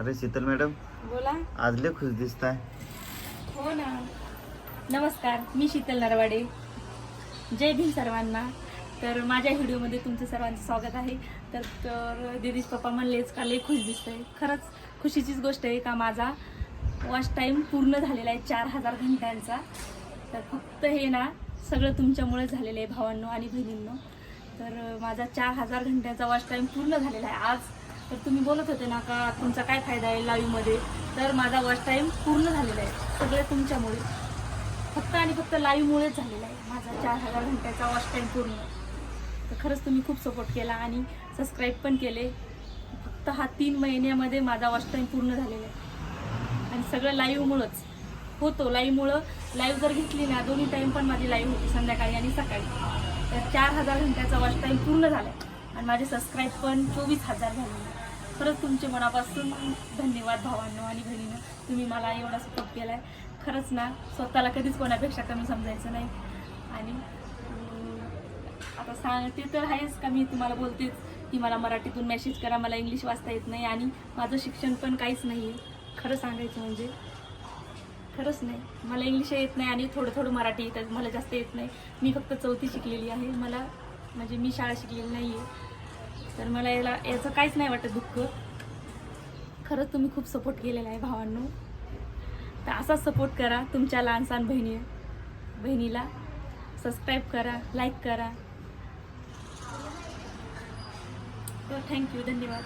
अरे शीतल मॅडम बोला. आज लय खुश दिसताय. हो ना. नमस्कार मी शीतल नरवाडे. जय भीम सर्वांना. तर माझ्या व्हिडिओमध्ये तुमचं सर्वांचं स्वागत आहे. तर तर दिदीच पप्पा म्हणलेच का लई खुश दिसतंय. खरंच खुशीचीच गोष्ट आहे का माझा. वॉच टाईम पूर्ण झालेला आहे चार हजार घंट्यांचा. तर फक्त हे ना सगळं तुमच्यामुळे झालेलं आहे भावांनो आणि बहिणींनो. तर माझा चार हजार घंट्याचा वॉच टाईम पूर्ण झालेला आहे. आज तर तुम्ही बोलत होते ना का तुमचा काय फायदा आहे लाईव्हमध्ये तर माझा वॉच टाईम पूर्ण झालेला आहे. सगळं तुमच्यामुळे. फक्त आणि फक्त लाईव्हमुळेच झालेला आहे. माझा चार हजार घंट्याचा वॉच टाईम पूर्ण. तर खरंच तुम्ही खूप सपोर्ट केला आणि सबस्क्राईब पण केले. फक्त हा तीन महिन्यामध्ये माझा वॉच टाईम पूर्ण झालेला आहे. आणि सगळं लाईव्हमुळंच होतो लाईव्हमुळं लाईव्ह जर घेतली ना दोन्ही टाईम पण माझी लाईव्ह होती संध्याकाळी आणि सकाळी. तर चार हजार घंट्याचा वॉच टाईम पूर्ण झाला आहे आणि माझे सबस्क्राईब पण चोवीस हजार झाले. खरंच तुमचे मनापासून धन्यवाद भावांनो आणि बहिणीनं. तुम्ही मला एवढा सपोर्ट केला आहे खरंच ना स्वतःला कधीच कोणापेक्षा कमी समजायचं नाही. आणि आता सांगते तर आहेच का मी तुम्हाला बोलतेच की मला मराठीतून मेसेज करा मला इंग्लिश वाचता येत नाही आणि माझं शिक्षण पण काहीच नाही आहे खरं सांगायचं म्हणजे खरंच नाही. मला इंग्लिश येत नाही आणि थोडं थोडं मराठी येतं मला जास्त येत नाही. मी फक्त चौथी शिकलेली आहे. मला म्हणजे मी शाळा शिकलेली नाही आहे तर मला याला याचं काहीच नाही वाटत दुःख. खरंच तुम्ही खूप सपोर्ट केलेला आहे भावांनो. तर असाच सपोर्ट करा तुमच्या लहानसान बहिणी बहिणीला. सबस्क्राईब करा लाईक करा. तर थँक्यू धन्यवाद.